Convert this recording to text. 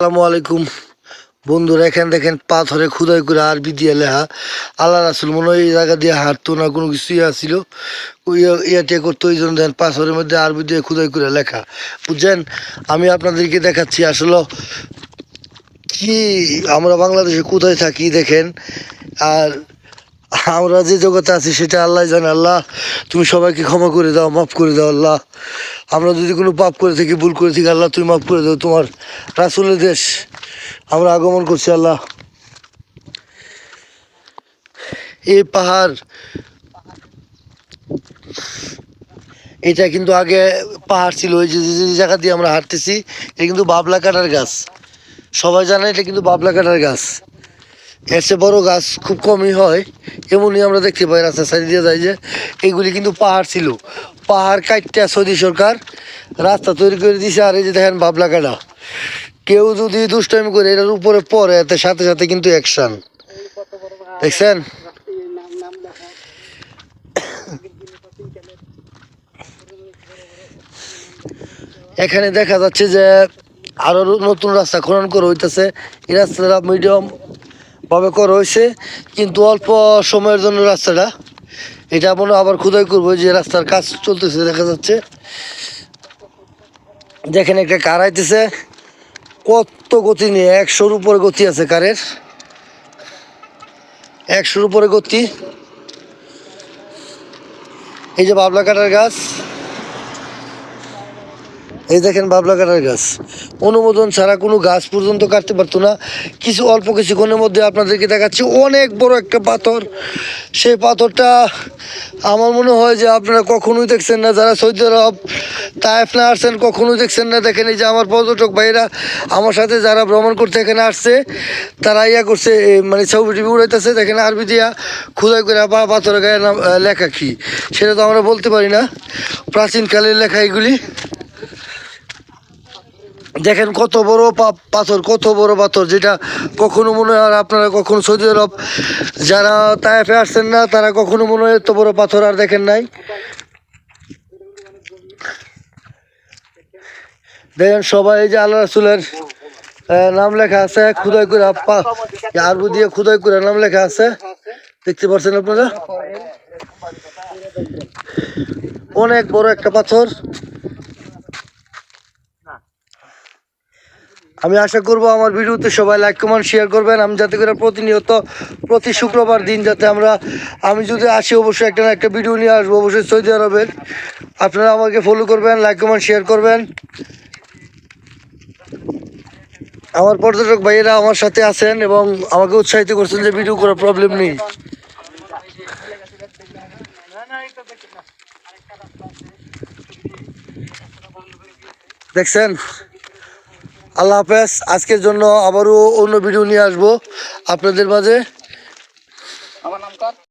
আসসালামু আলাইকুম। বন্ধুরা, এখানে দেখেন পাথরে খুদাই করে আরবি দিয়ে লেহা আল্লাহ রাসুল মনে হয় এই জায়গা দিয়ে হাঁটতো না, কোনো কিছু ইয়ে ছিল। ইয়াটে করতো, ওই জন্য দেখেন পাথরের মধ্যে আরবি দিয়ে খুদাই করে লেখা। বুঝছেন? আমি আপনাদেরকে দেখাচ্ছি আসলে কি আমরা বাংলাদেশে কোথায় থাকি দেখেন। আর আমরা যে জগতে আছি সেটা আল্লাহ জানে, আল্লাহ, তুমি সবাইকে ক্ষমা করে দাও, মাফ করে দাও, আল্লাহ। আমরা যদি কোনো পাপ করে থাকি, ভুল করে থাকি, আল্লাহ, তুমি মাফ করে দাও, তোমার রাসুলের দেশ। আমরা আগমন করছি, আল্লাহ। এই পাহাড়, এটা কিন্তু আগে পাহাড় ছিল, ওই যে জায়গা দিয়ে আমরা হাঁটতেছি, এটা কিন্তু বাবলা কাটার গাছ। সবাই জানে এটা কিন্তু বাবলা কাটার গাছ। চেয়ে বড় গাছ খুব কমই হয়, এমনই আমরা দেখতে পাই রাস্তা সাইড দিয়ে যাই যে এগুলি কিন্তু পাহাড় ছিল। পাহাড় কাটতে সৌদি সরকার রাস্তা তৈরি করে দিয়েছে আর এই যে দেখেন বাবলা কাটা কেউ যদি দুষ্টামি করে, এটার উপরে পড়ে, এতে সাথে সাথে কিন্তু অ্যাকশন দেখছেন? এখানে দেখা যাচ্ছে যে আরও নতুন রাস্তা খনন করে হইতেছে। এই রাস্তাটা মিডিয়াম ভাবে করা হয়েছে, কিন্তু অল্প সময়ের জন্য রাস্তাটা, এটা হয় আবার খুদাই করব যে রাস্তার কাজ চলতেছে, দেখা যাচ্ছে। দেখেন একটা কার আইতেছে, কত গতি নিয়ে, একশোর উপরে গতি আছে কারের। একশোর উপরে গতি। এই যে বাবলা কাটার গাছ। এই দেখেন বাবলা কাটার গাছ। অনুমোদন ছাড়া কোনো গাছ পর্যন্ত কাটতে পারতো না। কিছু অল্প কিছুক্ষণের মধ্যে আপনাদেরকে দেখাচ্ছি। অনেক বড় একটা পাথর। সেই পাথরটা আমার মনে হয় যে আপনারা কখনোই দেখছেন না। যারা সৌদি আরব তাইফ না আসছেন, কখনোই দেখছেন না। দেখেন এই যে আমার পর্যটক ভাইরা আমার সাথে যারা ভ্রমণ করতে এখানে আসছে, তারা ইয়া করছে মানে ছবি টিভি উড়াইতেছে। দেখেন আরবি দিয়া খুদাই করে বা পাথরের গায়ে লেখা কি? সেটা তো আমরা বলতে পারি না। প্রাচীনকালের লেখা এগুলি। দেখেন কত বড় পাথর, কত বড় পাথর, যেটা কখনো মনে হয় আর আপনারা কখনো সৌদি আরব যারা তাইফে আসছেন না, তারা কখনো মনে হয় এত বড় পাথর আর দেখেন নাই। দেখেন সবাই যে আল্লাহ রাসুলের নাম লেখা আছে, খুদাই করে আরবু দিয়ে খুদাই করে নাম লেখা আছে। দেখতে পাচ্ছেন আপনারা? অনেক বড় একটা পাথর। আমি আশা করব আমার ভিডিওতে সবাই লাইক কমেন্ট শেয়ার করবেন। আমি যাতে করে প্রতিনিয়ত প্রতি শুক্রবার দিন যাতে আমরা আমি যদি আসি অবশ্যই একটা না একটা ভিডিও নিয়ে আসব, অবশ্যই সৌদি আরবের। আপনারা আমাকে ফলো করবেন লাইক কমেন্ট শেয়ার করবেন। আমার পর্যটক ভাইয়েরা আমার সাথে আছেন এবং আমাকে উৎসাহিত করছেন যে ভিডিও করার প্রবলেম নেই। দেখছেন? আল্লাহ হাফেজ আজকের জন্য আবারও অন্য ভিডিও নিয়ে আসব আপনাদের মাঝে।